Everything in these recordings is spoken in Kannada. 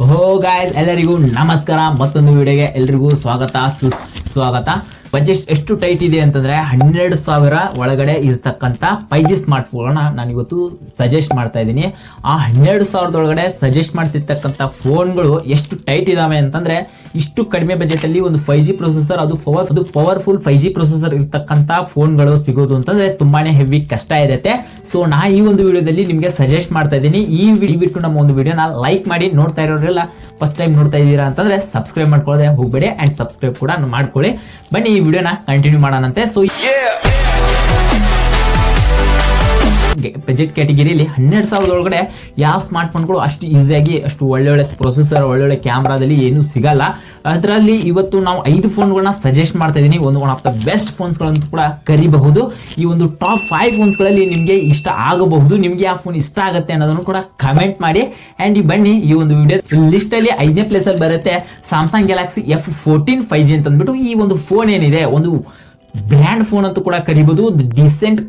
ಹೋ ಗಾಯ್ಸ್ ಎಲ್ಲರಿಗೂ ನಮಸ್ಕಾರ. ಮತ್ತೊಂದು ವಿಡಿಯೋಗೆ ಎಲ್ರಿಗೂ ಸ್ವಾಗತ ಸುಸ್ವಾಗತ. ಬಜೆಟ್ ಎಷ್ಟು ಟೈಟ್ ಇದೆ ಅಂತಂದ್ರೆ ಹನ್ನೆರಡು ಸಾವಿರ ಒಳಗಡೆ ಇರತಕ್ಕಂತ ಫೈವ್ ಜಿ ಸ್ಮಾರ್ಟ್ ಫೋನ್ ನಾನು ಇವತ್ತು ಸಜೆಸ್ಟ್ ಮಾಡ್ತಾ ಇದ್ದೀನಿ. ಆ ಹನ್ನೆರಡು ಸಾವಿರದೊಳಗಡೆ ಸಜೆಸ್ಟ್ ಮಾಡ್ತಿರ್ತಕ್ಕಂಥ ಫೋನ್ಗಳು ಎಷ್ಟು ಟೈಟ್ ಇದಾವೆ ಅಂತಂದ್ರೆ ಇಷ್ಟು ಕಡಿಮೆ ಬಜೆಟ್ ಅಲ್ಲಿ ಒಂದು ಫೈವ್ ಜಿ ಪ್ರೊಸೆಸರ್ ಅದು ಪವರ್ ಅದು ಪವರ್ಫುಲ್ ಫೈವ್ ಜಿ ಪ್ರೊಸೆಸರ್ ಇರ್ತಕ್ಕಂಥ ಫೋನ್ಗಳು ಸಿಗೋದು ಅಂತಂದ್ರೆ ತುಂಬಾನೇ ಹೆವಿ ಕಷ್ಟ ಇರುತ್ತೆ. ಸೊ ನಾ ಈ ಒಂದು ವಿಡಿಯೋದಲ್ಲಿ ನಿಮಗೆ ಸಜೆಸ್ಟ್ ಮಾಡ್ತಾ ಇದ್ದೀನಿ. ಈ ವಿಡಿಯೋ ಬಿಟ್ಟು ನಮ್ಮ ಒಂದು ವಿಡಿಯೋನ ಲೈಕ್ ಮಾಡಿ ನೋಡ್ತಾ ಇರೋರೆಲ್ಲ ಫಸ್ಟ್ ಟೈಮ್ ನೋಡ್ತಾ ಇದ್ದೀರಾ ಅಂತಂದ್ರೆ ಸಬ್ಸ್ಕ್ರೈಬ್ ಮಾಡ್ಕೊಳ್ಳೋದೇ ಹೋಗ್ಬೇಡಿ ಅಂಡ್ ಸಬ್ಸ್ಕ್ರೈಬ್ ಕೂಡ ಮಾಡ್ಕೊಳ್ಳಿ. ಬನ್ನಿ ವಿಡಿಯೋನ ಕಂಟಿನ್ಯೂ ಮಾಡೋಣಂತೆ. ಸೊ ಬಜೆಟ್ ಕ್ಯಾಟಗಿರಿಯಲ್ಲಿ ಹನ್ನೆರಡು ಸಾವಿರದ ಒಳಗಡೆ ಯಾವ ಸ್ಮಾರ್ಟ್ ಫೋನ್ಗಳು ಅಷ್ಟು ಈಸಿಯಾಗಿ ಅಷ್ಟು ಒಳ್ಳೊಳ್ಳೆ ಪ್ರೊಸೆಸರ್ ಒಳ್ಳೊಳ್ಳೆ ಕ್ಯಾಮ್ರಾದಲ್ಲಿ ಏನು ಸಿಗಲ್ಲ. ಅದರಲ್ಲಿ ಇವತ್ತು ನಾವು ಐದು ಫೋನ್ಗಳನ್ನ ಸಜೆಸ್ಟ್ ಮಾಡ್ತಾ ಇದ್ದೀನಿ ಒಂದು ಒನ್ ಆಫ್ ದ ಬೆಸ್ಟ್ ಫೋನ್ಸ್ಗಳಂತೂ ಕೂಡ ಕರಿಬಹುದು. ಈ ಒಂದು ಟಾಪ್ ಫೈವ್ ಫೋನ್ಸ್ಗಳಲ್ಲಿ ನಿಮಗೆ ಇಷ್ಟ ಆಗಬಹುದು. ನಿಮಗೆ ಆ ಫೋನ್ ಇಷ್ಟ ಆಗುತ್ತೆ ಅನ್ನೋದನ್ನು ಕೂಡ ಕಮೆಂಟ್ ಮಾಡಿ. ಆ್ಯಂಡ್ ಈ ಬನ್ನಿ, ಈ ಒಂದು ವಿಡಿಯೋ ಲಿಸ್ಟಲ್ಲಿ ಐದನೇ ಪ್ಲೇಸಲ್ಲಿ ಬರುತ್ತೆ. Samsung Galaxy F fourteen five G ಅಂತ ಅಂದ್ಬಿಟ್ಟು ಈ ಒಂದು ಫೋನ್ ಏನಿದೆ, ಒಂದು ಬ್ರ್ಯಾಂಡ್ ಫೋನ್ ಅಂತೂ ಕೂಡ ಕರಿಬಹುದು. ಡಿಸೆಂಟ್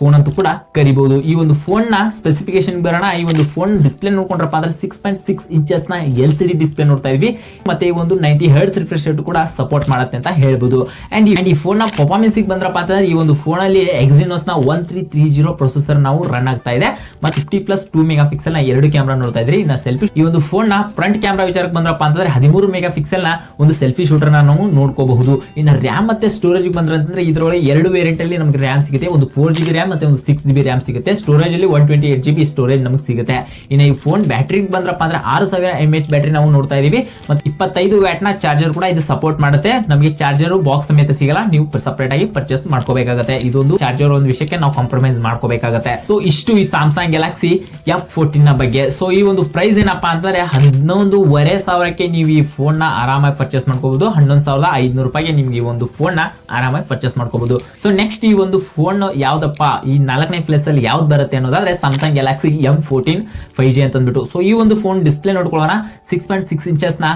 ಫೋನ್ ಅಂತೂ ಕೂಡ ಕರಿಬಹುದು ಈ ಒಂದು ಫೋನ್ನ ಸ್ಪೆಸಿಫಿಕೇಶನ್ ಬರೋಣ. ಈ ಒಂದು ಫೋನ್ ಡಿಸ್ಪ್ಲೇ ನೋಡ್ಕೊಂಡ್ರಪ್ಪ ಅಂದ್ರೆ ಸಿಕ್ಸ್ ಪಾಯಿಂಟ್ ಸಿಕ್ಸ್ ಇಂಚಸ್ನ ಎಲ್ ಸಿ ಡಿ ಡಿಸ್ಪ್ಲೇ ನೋಡ್ತಾ ಇದ್ವಿ. ಮತ್ತೆ ಈ ಒಂದು ನೈಂಟಿ ಹರ್ಡ್ಸ್ ರಿಫ್ರೆಶ್ ರೇಟ್ ಕೂಡ ಸಪೋರ್ಟ್ ಮಾಡುತ್ತೆ ಅಂತ ಹೇಳ್ಬೋದು. ಅಂಡ್ ಈ ಫೋನ್ನ ಪರ್ಫಾರ್ಮೆನ್ಸ್ ಬಂದ್ರಪ್ಪ ಅಂತಂದ್ರೆ ಈ ಒಂದು ಫೋನ್ ಅಲ್ಲಿ ಎಕ್ಸಿನೋಸ್ನ one three three zero processor ನಾವು ರನ್ ಆಗ್ತಾ ಇದೆ. ಮತ್ತೆ ಫಿಫ್ಟಿ ಪ್ಲಸ್ ಟೂ ಮೆಗಾ ಪಿಕ್ಸೆಲ್ನ ಎರಡು ಕ್ಯಾಮ್ರಾ ನೋಡ್ತಾ ಇದ್ರಿ. ಇನ್ನ ಸೆಲ್ಫಿ ಈ ಒಂದು ಫೋನ್ನ ಫ್ರಂಟ್ ಕ್ಯಾಮ್ರಾ ವಿಚಾರಕ್ಕೆ ಬಂದ್ರಪ್ಪ ಅಂತಂದ್ರೆ ಹದಿಮೂರು ಮೆಗಾ ಪಿಕ್ಸೆಲ್ನ ಒಂದು ಸೆಲ್ಫಿ ಶೂಟರ್ ನಾವು ನೋಡ್ಕೋಬಹುದು. ಇನ್ನು ರ್ಯಾಮ್ ಮತ್ತೆ ಸ್ಟೋರೇಜ್ ಬಂದ್ರಂತಂದ್ರೆ ಇದರೊಳಗೆ ಎರಡು ವೇರಿಯಂಟ್ ಅಲ್ಲಿ ನಮಗೆ ರ್ಯಾಮ್ ಸಿಗುತ್ತೆ. ಒಂದು ಫೋರ್ ಜಿ ಬಿ ರ್ಯಾಮ್ ಮತ್ತೆ ಒಂದು ಸಿಕ್ಸ್ ಜಿ ಬಿ ರ್ಯಾಮ್ ಸಿಗುತ್ತೆ. ಸ್ಟೋರೇಜ್ ಅಲ್ಲಿ one twenty eight G B storage ನಮಗೆ ಸಿಗುತ್ತೆ. ಇನ್ನು ಈ ಫೋನ್ ಬ್ಯಾಟ್ರಿ ಬಂದ್ರಪ್ಪ ಅಂದ್ರೆ ಆರು ಸಾವಿರ ಎಂ ಎಚ್ ಬ್ಯಾಟ್ರಿ ನಾವು ನೋಡ್ತಾ ಇದೀವಿ. ಮತ್ತೆ ಇಪ್ಪತ್ತೈದು ವ್ಯಾಟ್ನ ಚಾರ್ಜರ್ ಕೂಡ ಇದು ಸಪೋರ್ಟ್ ಮಾಡುತ್ತೆ. ನಮಗೆ ಚಾರ್ಜರ್ ಬಾಕ್ಸ್ ಸಮೇತ ಸಿಗಲ್ಲ. ನೀವು ಸಪರೇಟ್ ಆಗಿ ಪರ್ಚೇಸ್ ಮಾಡ್ಕೋಬೇಕಾಗುತ್ತೆ. ಇದೊಂದು ಚಾರ್ಜರ್ ಒಂದು ವಿಷಯಕ್ಕೆ ನಾವು ಕಾಂಪ್ರಮೈಸ್ ಮಾಡ್ಕೋಬೇಕಾಗುತ್ತೆ. ಸೊ ಇಷ್ಟು ಈ ಸ್ಯಾಮ್ಸಂಗ್ ಗ್ಯಾಲಕ್ಸಿ ಎಫ್ ಫೋರ್ಟೀನ್ನ ಬಗ್ಗೆ. ಸೊ ಈ ಒಂದು ಪ್ರೈಸ್ ಏನಪ್ಪಾ ಅಂತಂದ್ರೆ ಹನ್ನೊಂದುವರೆ ಸಾವಿರಕ್ಕೆ ನೀವು ಈ ಫೋನ್ನ ಆರಾಮಾಗಿ ಪರ್ಚೇಸ್ ಮಾಡ್ಕೋಬಹುದು ಹನ್ನೊಂದು ಸಾವಿರದ ಐದ್ನೂರು ರೂಪಾಯಿಗೆ ನಿಮ್ಗೆ ಈ ಒಂದು ಫೋನ್ನ ಆರಾಮಾಗಿ ಪರ್ಚೇಸ್ ಮಾಡ್ಕೋಬಹುದು ಸೊ ನೆಕ್ಸ್ಟ್ ಈ ಒಂದು ಫೋನ್ ಯಾವ್ದಪ್ಪ ಈ ನಾಲ್ಕನೇ ಪ್ಲೇಸ್ ಅಲ್ಲಿ ಯಾವ್ದು ಬರುತ್ತೆ ಅನ್ನೋದಾದ್ರೆ Samsung Galaxy M fourteen five G ಅಂತ ಅಂದ್ಬಿಟ್ಟು ಸೊ ಈ ಒಂದು ಫೋನ್ ಡಿಸ್ಪ್ಲೇ ನೋಡ್ಕೊಳ್ಳೋಣ. ಸಿಕ್ಸ್ ಪಾಯಿಂಟ್ ಸಿಕ್ಸ್ ಇಂಚಸ್ನ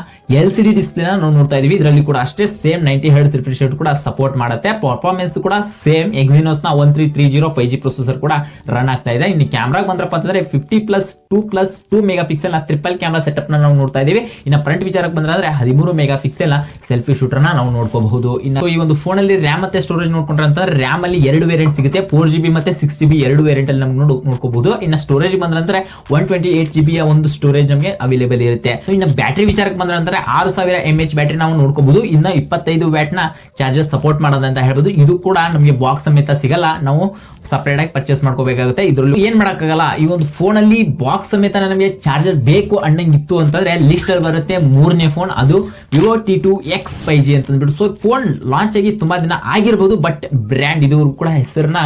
ಎಲ್ ಸಿ ಡಿ ಡಿಸ್ಪ್ಲೇನ ನಾವು ನೋಡ್ತಾ ಇದೀವಿ. ಇದರಲ್ಲಿ ಕೂಡ ಅಷ್ಟೇ same ninety hertz refresh rate ಕೂಡ ಸಪೋರ್ಟ್ ಮಾಡುತ್ತೆ. ಪರ್ಫಾರ್ಮೆನ್ಸ್ ಕೂಡ same ಎಕ್ಸಿನೋಸ್ನ one three three zero five G processor ಕೂಡ ರನ್ ಆಗ್ತಾ ಇದೆ. ಇನ್ನು ಕ್ಯಾಮ್ರಾಗ್ ಬಂದ್ರಪ್ಪ ಅಂತಂದ್ರೆ fifty plus two plus two mega ಪಿಕ್ಸೆಲ್ನ triple camera ಸೆಟಪ್ನ ನಾವು ನೋಡ್ತಾ ಇದೀವಿ. ಇನ್ನು ಫ್ರಂಟ್ ವಿಚಾರಕ್ಕೆ ಬಂದ್ರೆ ಹದಿಮೂರು ಮೆಗಾ ಪಿಕ್ಸೆಲ್ನ ಸೆಲ್ಫಿ ಶೂಟರ್ನ ನಾವು ನೋಡ್ಕೋಬಹುದು. ಇನ್ನು ಈ ಒಂದು ಫೋನ್ ಅಲ್ಲಿ ರ್ಯಾಮ್ ಮತ್ತೆ ಸ್ಟೋರೇಜ್ ನೋಡ್ಕೊಂಡ್ರೆ ಅಂತಂದ್ರೆ ರ್ಯಾಮ್ ಅಲ್ಲಿ ಎರಡು ವೇರಿಯಂಟ್ ಸಿಗುತ್ತೆ. ಫೋರ್ ಜಿ ಬಿ ಮತ್ತೆ ಸಿಕ್ಸ್ ಜಿ ಬಿ ಎರಡು ವೇರಿಯಂಟ್ ಅಲ್ಲಿ ನಮ್ಗೆ ನೋಡಿ ನೋಡ್ಕೋಬಹುದು ಇನ್ನು ಸ್ಟೋರೇಜ್ ಬಂದ್ರೆ ಒನ್ ಟ್ವೆಂಟಿ ಏಟ್ ಜಿ ಬಿಯ ಒಂದು ಸ್ಟೋರೇಜ್ ನಮಗೆ ಅವೈಲೇಬಲ್ ಇರುತ್ತೆ. ಇನ್ನು ಬ್ಯಾಟ್ರಿ ವಿಚಾರಕ್ಕೆ ಬಂದ್ರೆ ಅಂದ್ರೆ ಆರು ಸಾವಿರ ಎಂ ಎಚ್ ಬ್ಯಾಟ್ರಿ ನಾವು ನೋಡ್ಕೋಬಹುದು ಇನ್ನು ಇಪ್ಪತ್ತೈದು ವ್ಯಾಟ್ನ ಚಾರ್ಜರ್ ಸಪೋರ್ಟ್ ಮಾಡೋದು ಅಂತ ಹೇಳ್ಬೋದು. ಇದು ಕೂಡ ನಮಗೆ ಬಾಕ್ಸ್ ಸಮೇತ ಸಿಗಲ್ಲ. ನಾವು ಸಪರೇಟ್ ಆಗಿ ಪರ್ಚೇಸ್ ಮಾಡ್ಕೋಬೇಕಾಗುತ್ತೆ. ಇದರಲ್ಲಿ ಏನ್ ಮಾಡೋಕ್ಕಾಗಲ್ಲ? ಈ ಒಂದು ಫೋನ್ ಅಲ್ಲಿ ಬಾಕ್ಸ್ ಸಮೇತ ನಮಗೆ ಚಾರ್ಜರ್ ಬೇಕು ಅನ್ನಂಗಿತ್ತು ಅಂತಂದ್ರೆ ಲಿಸ್ಟ್ ಅಲ್ಲಿ ಬರುತ್ತೆ ಮೂರನೇ ಫೋನ್ ಅದು Vivo T two X five G ಅಂತ ಅಂದ್ಬಿಟ್ಟು ಸೊ ಫೋನ್ ಲಾಂಚ್ ಆಗಿ ತುಂಬಾ ದಿನ ಆಗಿರ್ಬೋದು ಬಟ್ ಬ್ರ್ಯಾಂಡ್ ಇದು ಕೂಡ ಹೆಸರನ್ನ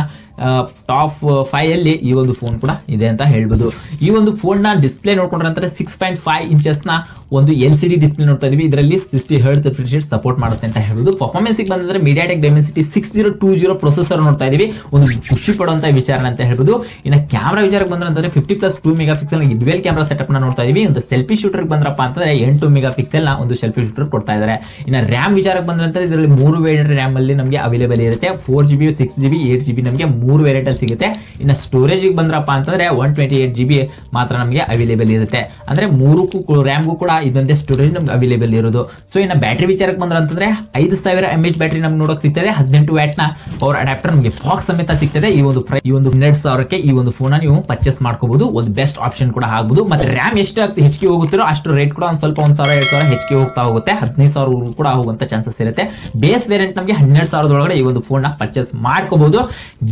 ಟಾಪ್ ಫೈವ್ ಅಲ್ಲಿ ಈ ಒಂದು ಫೋನ್ ಕೂಡ ಇದೆ ಅಂತ ಹೇಳ್ಬೋದು. ಈ ಒಂದು ಫೋನ್ನ ಡಿಸ್ಪ್ಲೇ ನೋಡ್ಕೊಂಡ್ರೆ ಅಂದ್ರೆ ಸಿಕ್ಸ್ ಪಾಯಿಂಟ್ ಫೈವ್ ಇಂಚಸ್ನ ಒಂದು ಎಲ್ ಸಿ ಡಿ ಡಿಸ್ಪ್ಲೇ ನೋಡ್ತಾ ಇದೀವಿ. ಇದರಲ್ಲಿ ಸಿಕ್ಸ್ಟಿ ಹರ್ಡ್ ರಿಫ್ರೆಶ್ ಸಪೋರ್ಟ್ ಮಾಡುತ್ತೆ ಅಂತ ಹೇಳ್ಬೋದು. ಪರ್ಫಾರ್ಮೆನ್ಸ್ ಬಂದ್ರೆ MediaTek Dimensity six zero two zero processor ನೋಡ್ತಾ ಇದೀವಿ. ಒಂದು ಖುಷಿ ಪಡುವಂತ ವಿಚಾರ ಅಂತ ಹೇಳ್ಬೋದು. ಇನ್ನು ಕ್ಯಾಮರಾ ವಿಚಾರಕ್ಕೆ ಬಂದ್ರೆ ಅಂತಂದ್ರೆ fifty plus two mega pixel dual camera ಸೆಟಪ್ನ ನೋಡ್ತಾ ಇದೀವಿ. ಒಂದು ಸೆಲ್ಫಿ ಶೂಟರ್ ಬಂದ್ರಪ್ಪ ಅಂತಂದ್ರೆ ಎಂಟು ಮೆಗಾ ಪಿಕ್ಸೆಲ್ನ ಒಂದು ಸೆಲ್ಫಿ ಶೂಟರ್ ಕೊಡ್ತಾ ಇದ್ದಾರೆ ಇನ್ನು ರ್ಯಾಮ್ ವಿಚಾರಕ್ಕೆ ಬಂದ್ರೆ ಇದರಲ್ಲಿ ಮೂರು ವೇರಿಯಂಟ್ ರ್ಯಾಮ್ ಅಲ್ಲಿ ನಮಗೆ ಅವೈಲೇಬಲ್ ಇರುತ್ತೆ. Four G B six G B eight G B ನಮಗೆ ಮೂರು ವೇರಿಯಂಟ್ ಅಲ್ಲಿ ಸಿಗುತ್ತೆ. ಇನ್ನು ಸ್ಟೋರೇಜ್ ಬಂದ್ರಪ್ಪ ಅಂತಂದ್ರೆ one twenty eight G B ಮಾತ್ರ ನಮಗೆ ಅವೈಲೇಬಲ್ ಇರುತ್ತೆ. ಅಂದ್ರೆ ಮೂರಕ್ಕೂ ರ್ಯಾಮ್ಗೂ ಕೂಡ ಇದೊಂದೇ ಸ್ಟೋರೇಜ್ ನಮ್ಗೆ ಅವೈಲೇಬಲ್ ಇರೋದು. ಸೊ ಇನ್ನು ಬ್ಯಾಟ್ರಿ ವಿಚಾರಕ್ಕೆ ಬಂದ್ರೆ ಅಂತಂದ್ರೆ ಐದು ಸಾವಿರ ಎಂ ಎಚ್ ಬ್ಯಾಟ್ರಿ ನಮ್ಗೆ ನೋಡೋಕೆ ಸಿಗ್ತದೆ. ಹದಿನೆಂಟು ವ್ಯಾಟ್ನ ಪವರ್ ಅಡಾಪ್ಟರ್ ನಮಗೆ ಬಾಕ್ಸ್ ಸಮೇತ ಸಿಗ್ತದೆ. ಈ ಒಂದು ಪ್ರೈ- ಈ ಒಂದು ಹನ್ನೆರಡು ಸಾವಿರಕ್ಕೆ ಈ ಒಂದು ಫೋನ್ ನೀವು ಪರ್ಚೇಸ್ ಮಾಡ್ಕೋಬಹುದು. ಒಂದು ಬೆಸ್ಟ್ ಆಪ್ಷನ್ ಕೂಡ ಆಗ್ಬೋದು. ಮತ್ತೆ ರ್ಯಾಮ್ ಎಷ್ಟು ಆಗ್ತದೆ ಹೆಚ್ಚಿಗೆ ಹೋಗುತ್ತಿರೋ ಅಷ್ಟು ರೇಟ್ ಕೂಡ ಒಂದು ಸ್ವಲ್ಪ ಒಂದ್ ಸಾವಿರ, ಎರಡು ಸಾವಿರ ಹೆಚ್ಚಿಗೆ ಹೋಗ್ತಾ ಹೋಗುತ್ತೆ. ಹದಿನೈದು ಸಾವಿರ ಕೂಡ ಹೋಗುವಂತ ಚಾನ್ಸಸ್ ಇರುತ್ತೆ. ಬೇಸ್ ವೇರಿಯಂಟ್ ನಮಗೆ ಹನ್ನೆರಡು ಸಾವಿರದ ಒಳಗಡೆ ಈ ಒಂದು ಫೋನ್ ಪರ್ಚೇಸ್ ಮಾಡ್ಕೋಬಹುದು.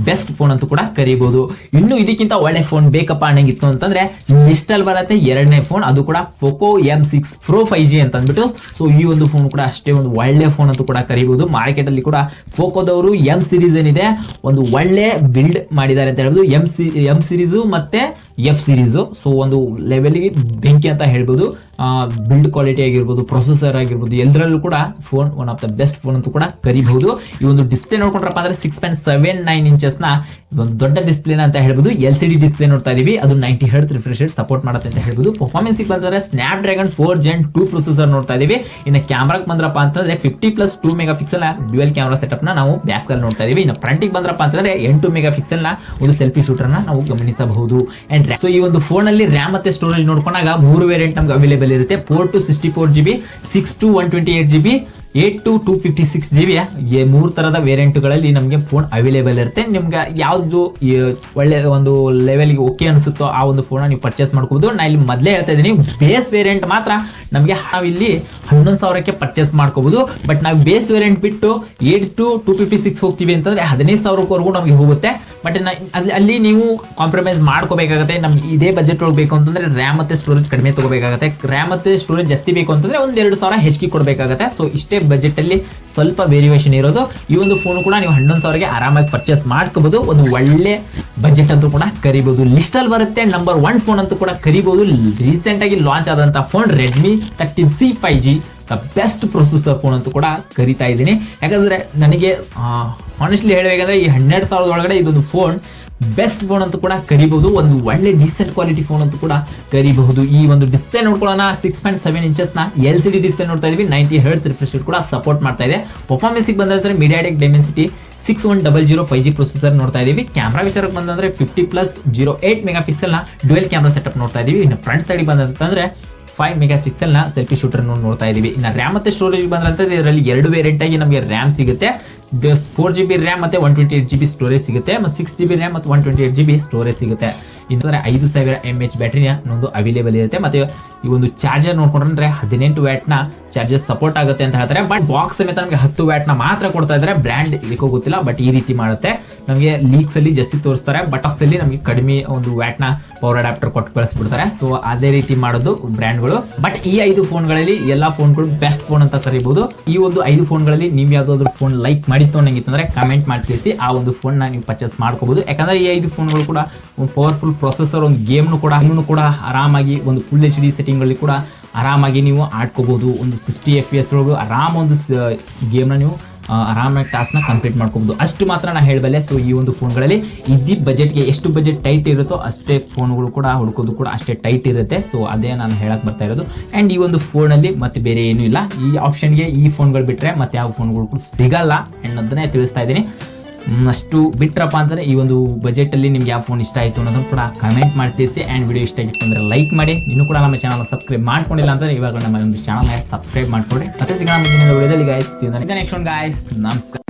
ಬೆಸ್ಟ್ ಫೋನ್ ಅಂತೂ ಕೂಡ ಕರೀಬಹುದು ಇನ್ನು ಇದಕ್ಕಿಂತ ಒಳ್ಳೆ ಫೋನ್ ಬೇಕಪ್ಪ ಅನ್ನಂಗಿತ್ತು ಅಂತಂದ್ರೆ ಲಿಸ್ಟ್ ಅಲ್ಲಿ ಬರುತ್ತೆ ಎರಡನೇ ಫೋನ್, ಅದು ಕೂಡ Poco M six Pro five G ಅಂತ ಅಂದ್ಬಿಟ್ಟು. ಸೊ ಈ ಒಂದು ಫೋನ್ ಕೂಡ ಅಷ್ಟೇ ಒಂದು ಒಳ್ಳೆ ಫೋನ್ ಅಂತೂ ಕೂಡ ಕರೀಬಹುದು ಮಾರ್ಕೆಟ್ ಅಲ್ಲಿ ಕೂಡ ಫೋಕೋದವರು ಎಂ ಸಿರೀಸ್ ಏನಿದೆ, ಒಂದು ಒಳ್ಳೆ ಬಿಲ್ಡ್ ಮಾಡಿದ್ದಾರೆ ಅಂತ ಹೇಳ್ಬೋದು. ಎಂ ಸಿ ಎಂ ಸಿರೀಸು ಮತ್ತೆ ಎಫ್ ಸಿರೀಸು ಸೊ ಒಂದು ಲೆವೆಲ್ಗೆ ಬೆಂಕಿ ಅಂತ ಹೇಳ್ಬೋದು. ಬಿಲ್ಡ್ ಕ್ವಾಲಿಟಿ ಆಗಿರ್ಬೋದು ಪ್ರೊಸೆಸರ್ ಆಗಿರ್ಬೋದು, ಎಲ್ಲರಲ್ಲೂ ಕೂಡ phone one of the best phone ಅಂತೂ ಕೂಡ ಕರಿಬಹುದು. ಈ ಒಂದು ಡಿಸ್ಪ್ಲೇ ನೋಡ್ಕೊಂಡ್ರಪ್ಪ ಅಂದ್ರೆ ಸಿಕ್ಸ್ ಪಾಯಿಂಟ್ ಸೆವೆನ್ ನೈನ್ ಇಂಚಸ್ನ ಒಂದು ದೊಡ್ಡ ಡಿಸ್ಪ್ಲೇನ ಅಂತ ಹೇಳ್ಬೋದು. ಎಲ್ ಸಿ ಡಿ ಡಿಸ್ಪ್ಲೇ ನೋಡ್ತಾ ಇದೀವಿ. ಅದು ninety hertz refresh rate support ಮಾಡುತ್ತೆ ಅಂತ ಹೇಳ್ಬೋದು. ಪರ್ಫಾರ್ಮೆನ್ಸ್ ಬಂದ್ರೆ Snapdragon four Gen two processor ನೋಡ್ತಾ ಇದೀವಿ. ಇನ್ನು ಕ್ಯಾಮ್ರಾಕ್ ಬಂದ್ರಪ್ಪ ಅಂತಂದ್ರೆ fifty plus two mega pixel dual camera ಸೆಟಪ್ನ ನಾವು ಬ್ಯಾಕ್ ಅಲ್ಲಿ ನೋಡ್ತಾ ಇದೀವಿ. ಇನ್ನು ಫ್ರಂಟಿಗೆ ಬಂದ್ರಪ್ಪ ಅಂತಂದ್ರೆ ಎಂಟು ಮೆಗಾ ಪಿಕ್ಸೆಲ್ನ ಒಂದು ಸೆಲ್ಫಿ ಶೂಟರ್ ನಾವು ಗಮನಿಸಬಹುದು. ಅಂಡ್ ಸೊ ಈ ಒಂದು ಫೋನ್ ಅಲ್ಲಿ ರ್ಯಾಮ್ ಮತ್ತೆ ಸ್ಟೋರೇಜ್ ನೋಡ್ಕೊಂಡಾಗ ಮೂರು ವೇರಿಯಂಟ್ ನಮ್ಗೆ ಅವೈಲೇಬಲ್ ಇರುತ್ತೆ. Four to sixty four G B six to one twenty eight G B eight to two fifty six G B ಮೂರು ಥರದ ವೇರಿಯಂಟ್ಗಳಲ್ಲಿ ನಮಗೆ ಫೋನ್ ಅವೈಲೇಬಲ್ ಇರುತ್ತೆ. ನಿಮ್ಗೆ ಯಾವುದು ಒಳ್ಳೆ ಒಂದು ಲೆವೆಲ್ಗೆ ಓಕೆ ಅನಿಸುತ್ತೋ ಆ ಒಂದು ಫೋನ್ ನೀವು ಪರ್ಚೇಸ್ ಮಾಡ್ಕೋಬೋದು. ನಾ ಇಲ್ಲಿ ಮೊದಲೇ ಹೇಳ್ತಾ ಇದ್ದೀನಿ, ಬೇಸ್ ವೇರಿಯಂಟ್ ಮಾತ್ರ ನಮಗೆ ನಾವಿಲ್ಲಿ ಹನ್ನೊಂದು ಸಾವಿರಕ್ಕೆ ಪರ್ಚೇಸ್ ಮಾಡ್ಕೋಬೋದು. ಬಟ್ ನಾವು ಬೇಸ್ ವೇರಿಯಂಟ್ ಬಿಟ್ಟು eight to two fifty six ಹೋಗ್ತೀವಿ ಅಂತಂದ್ರೆ ಹದಿನೈದು ಸಾವಿರಕ್ಕವರೆಗೂ ನಮಗೆ ಹೋಗುತ್ತೆ. ಬಟ್ ಅಲ್ಲಿ ಅಲ್ಲಿ ನೀವು ಕಾಂಪ್ರಮೈಸ್ ಮಾಡ್ಕೋಬೇಕಾಗುತ್ತೆ. ನಮ್ಗೆ ಇದೇ ಬಜೆಟ್ ಒಳಗೆ ಬೇಕು ಅಂತಂದ್ರೆ ರ್ಯಾಮ್ ಮತ್ತೆ ಸ್ಟೋರೇಜ್ ಕಡಿಮೆ ತಗೋಬೇಕಾಗುತ್ತೆ. ರ್ಯಾಮ್ ಮತ್ತೆ ಸ್ಟೋರೇಜ್ ಜಾಸ್ತಿ ಬೇಕು ಅಂತಂದ್ರೆ ಒಂದ್ ಎರಡು ಸಾವಿರ ಹೆಚ್ಚಿಗೆ ಕೊಡಬೇಕಾಗುತ್ತೆ. ಸೊ ಇಷ್ಟೇ ಬಜೆಟ್ ಅಲ್ಲಿ ಸ್ವಲ್ಪ ವೇರಿಯೇಷನ್ ಇರೋದು. ಈ ಒಂದು ಫೋನ್ ಕೂಡ ನೀವು ಹನ್ನೊಂದು ಸಾವಿರಗೆ ಆರಾಮಾಗಿ ಪರ್ಚೇಸ್ ಮಾಡ್ಕೋಬಹುದು ಒಂದು ಒಳ್ಳೆ ಬಜೆಟ್ ಅಂತೂ ಕೂಡ ಕರಿಬಹುದು ಲಿಸ್ಟ್ ಅಲ್ಲಿ ಬರುತ್ತೆ ನಂಬರ್ ಒನ್ ಫೋನ್ ಅಂತೂ ಕೂಡ ಕರಿಬಹುದು ರೀಸೆಂಟ್ ಆಗಿ ಲಾಂಚ್ ಆದಂತಹ phone Redmi thirteen C five G the best processor phone ಅಂತೂ ಕೂಡ ಕರಿತಾ ಇದ್ದೀನಿ. ಯಾಕಂದ್ರೆ ನನಗೆ ಆನೆಸ್ಟ್ಲಿ ಹೇಳಬೇಕಂದ್ರೆ ಈ ಹನ್ನೆರಡು ಸಾವಿರದ ಒಳಗಡೆ ಇದೊಂದು ಫೋನ್ ಬೆಸ್ಟ್ ಫೋನ್ ಅಂತ ಕೂಡ ಕರಿಬಹುದು, ಒಂದು ಒಳ್ಳೆ ಡಿಸೆಂಟ್ ಕ್ವಾಲಿಟಿ ಫೋನ್ ಅಂತೂ ಕೂಡ ಕರಿಬಹುದು. ಈ ಒಂದು ಡಿಸ್ಪ್ಲೇ ನೋಡ್ಕೊಳ್ಳೋಣ ಸಿಕ್ಸ್ ಪಾಯಿಂಟ್ ಸೆವೆನ್ ಇಂಚಸ್ನ ಎಲ್ ಸಿ ಡಿ ಡಿಸ್ಪ್ಲೇ ನೋಡ್ತಾ ಇದೀವಿ ನೈಂಟಿ ಹರ್ಟ್ಸ್ ರಿಫ್ರೆಶ್ ಕೂಡ ಸಪೋರ್ಟ್ ಮಾಡ್ತಾ ಇದೆ. ಪರ್ಫಾರ್ಮೆನ್ಸ್ ಬಂದ್ರೆ MediaTek Dimensity six one double zero five G processor ನೋಡ್ತಾ ಇದೀವಿ. ಕ್ಯಾಮ್ರಾ ವಿಚಾರಕ್ಕೆ ಬಂದಂದ್ರೆ fifty plus zero eight mega ಪಿಕ್ಸೆಲ್ನ dual camera setup ನೋಡ್ತಾ ಇದೀವಿ. ಇನ್ನು ಫ್ರಂಟ್ ಸೈಡ್ ಬಂದಂತಂದ್ರೆ ಫೈವ್ ಮೆಗಾ ಪಿಕ್ಸೆಲ್ನ ಸೆಲ್ಫಿ ಶೂಟರ್ ನೋಡ್ತಾ ಇದೀವಿ. ಇನ್ನು ರ್ಯಾಮ್ ಮತ್ತೆ ಸ್ಟೋರೇಜ್ ಬಂದ್ರೆ ಇದರಲ್ಲಿ ಎರಡು ವೇರಿಯಂಟ್ ಆಗಿ ನಮಗೆ ರ್ಯಾಮ್ ಸಿಗುತ್ತೆ. ಫೋರ್ ಜಿ ಬಿ ರ್ಯಾಮ್ ಮತ್ತೆ one twenty eight G B storage ಸಿಗುತ್ತೆ. ಮತ್ತು ಸಿಕ್ಸ್ ಜಿ ಬಿ ರ್ಯಾಮ್ ಮತ್ತು one twenty eight G B storage ಸಿಗುತ್ತೆ. ಇನ್ನೊಂದ್ರೆ ಐದು ಸಾವಿರ ಎಂ ಎಚ್ ಬ್ಯಾಟ್ರಿನ ಒಂದು ಅವೈಲೇಬಲ್ ಇರುತ್ತೆ. ಮತ್ತೆ ಈ ಒಂದು ಚಾರ್ಜರ್ ನೋಡ್ಕೊಂಡ್ರೆ ಹದಿನೆಂಟು ನ ಚಾರ್ಜರ್ ಸಪೋರ್ಟ್ ಆಗುತ್ತೆ ಅಂತ ಹೇಳ್ತಾರೆ. ಬಟ್ ಬಾಕ್ಸ್ ಸಮೇತ ನಮಗೆ ಹತ್ತು ನ ಮಾತ್ರ ಕೊಡ್ತಾ ಇದ್ದಾರೆ ಬ್ರ್ಯಾಂಡ್ ಇದಕ್ಕೂ ಗೊತ್ತಿಲ್ಲ ಬಟ್ ಈ ರೀತಿ ಮಾಡುತ್ತೆ. ನಮಗೆ ಲೀಕ್ಸ್ ಅಲ್ಲಿ ಜಾಸ್ತಿ ತೋರಿಸ್ತಾರೆ. ಬಟ್ ಅಲ್ಲಿ ನಮಗೆ ಕಡಿಮೆ ಒಂದು ವ್ಯಾಟ್ನ ಪವರ್ ಅಡಾಪ್ಟರ್ ಕೊಟ್ಟು ಕಳಿಸ್ಬಿಡ್ತಾರೆ. ಸೊ ಅದೇ ರೀತಿ ಮಾಡೋದು ಬ್ರ್ಯಾಂಡ್ಗಳು. ಬಟ್ ಈ ಐದು ಫೋನ್ಗಳಲ್ಲಿ ಎಲ್ಲಾ ಫೋನ್ಗಳು ಬೆಸ್ಟ್ ಫೋನ್ ಅಂತ ಕರಿಬಹುದು ಈ ಒಂದು ಐದು ಫೋನ್ಗಳಲ್ಲಿ ನೀವು ಯಾವ್ದಾದ್ರು ಫೋನ್ ಲೈಕ್ ಮಾಡಿತ್ತು ಅನ್ನಂಗಿತ್ತಂದ್ರೆ ಕಮೆಂಟ್ ಮಾಡಿ ತಿಳಿಸಿ. ಆ ಒಂದು ಫೋನ್ ನೀವು ಪರ್ಚೇಸ್ ಮಾಡ್ಕೋಬಹುದು ಯಾಕಂದ್ರೆ ಈ ಐದು ಫೋನ್ಗಳು ಕೂಡ ಒಂದು ಪವರ್ಫುಲ್ ಪ್ರೊಸೆಸರ್ ಒಂದು ಗೇಮ್ನು ಕೂಡ ಕೂಡ ಆರಾಮಾಗಿ ಒಂದು ಫುಲ್ ಎಚ್ ಡಿ ಸೆಟ್ಟಿಂಗ್ಗಳಲ್ಲಿ ಕೂಡ ಆರಾಮಾಗಿ ನೀವು ಆಡ್ಕೋಬಹುದು ಒಂದು ಸಿಕ್ಸ್ಟಿ ಎಫ್ ಎಸ್ ಒಳಗೂ ಆರಾಮ ಒಂದು ಗೇಮ್ನ ನೀವು ಆರಾಮಾಗಿ ಟಾಸ್ಕ್ನ ಕಂಪ್ಲೀಟ್ ಮಾಡ್ಕೋಬಹುದು ಅಷ್ಟು ಮಾತ್ರ ನಾನು ಹೇಳಬಲ್ಲೆ ಸೊ ಈ ಒಂದು ಫೋನ್ಗಳಲ್ಲಿ ಇದ್ದಿದ್ದ ಬಜೆಟ್ಗೆ ಎಷ್ಟು ಬಜೆಟ್ ಟೈಟ್ ಇರುತ್ತೋ ಅಷ್ಟೇ ಫೋನ್ಗಳು ಕೂಡ, ಹುಡುಕೋದು ಕೂಡ ಅಷ್ಟೇ ಟೈಟ್ ಇರುತ್ತೆ. ಸೊ ಅದೇ ನಾನು ಹೇಳಕ್ಕೆ ಬರ್ತಾ ಇರೋದು. ಆ್ಯಂಡ್ ಈ ಒಂದು ಫೋನಲ್ಲಿ ಮತ್ತೆ ಬೇರೆ ಏನೂ ಇಲ್ಲ. ಈ ಆಪ್ಷನ್ಗೆ ಈ ಫೋನ್ಗಳು ಬಿಟ್ಟರೆ ಮತ್ತೆ ಯಾವ ಫೋನ್ಗಳು ಕೂಡ ಸಿಗಲ್ಲ ಅನ್ನೋದನ್ನೇ ತಿಳಿಸ್ತಾ ಇದ್ದೀನಿ. ಅಷ್ಟು ಬಿಟ್ರಪ್ಪ ಅಂದರೆ ಈ ಒಂದು ಬಜೆಟಲ್ಲಿ ನಿಮ್ಗೆ ಯಾವ ಫೋನ್ ಇಷ್ಟ ಆಯಿತು ಅನ್ನೋದನ್ನು ಕೂಡ ಕಮೆಂಟ್ ಮಾಡಿ ತಿಳಿಸಿ ಆ್ಯಂಡ್ ವಿಡಿಯೋ ಇಷ್ಟ ಆಗಿತ್ತು ಅಂದರೆ ಲೈಕ್ ಮಾಡಿ. ಇನ್ನೂ ಕೂಡ ನಮ್ಮ ಚಾನಲ್ ಸಬ್ಸ್ಕ್ರೈಬ್ ಮಾಡ್ಕೊಂಡಿಲ್ಲ ಅಂದರೆ ಇವಾಗ ನಮ್ಮ ಒಂದು ಚಾನಲ್ ಸಬ್ಸ್ಕ್ರೈಬ್ ಮಾಡ್ಕೊಳ್ಳಿ ಮತ್ತೆ ಸಿಗೋಣ ಮುಂದಿನ ವಿಡಿಯೋದಲ್ಲಿ ಗಾಯ್ಸ್ ನೆಕ್ಸ್ಟ್ ಒನ್ ಗಾಯ್ಸ್ ನಮಸ್ಕಾರ.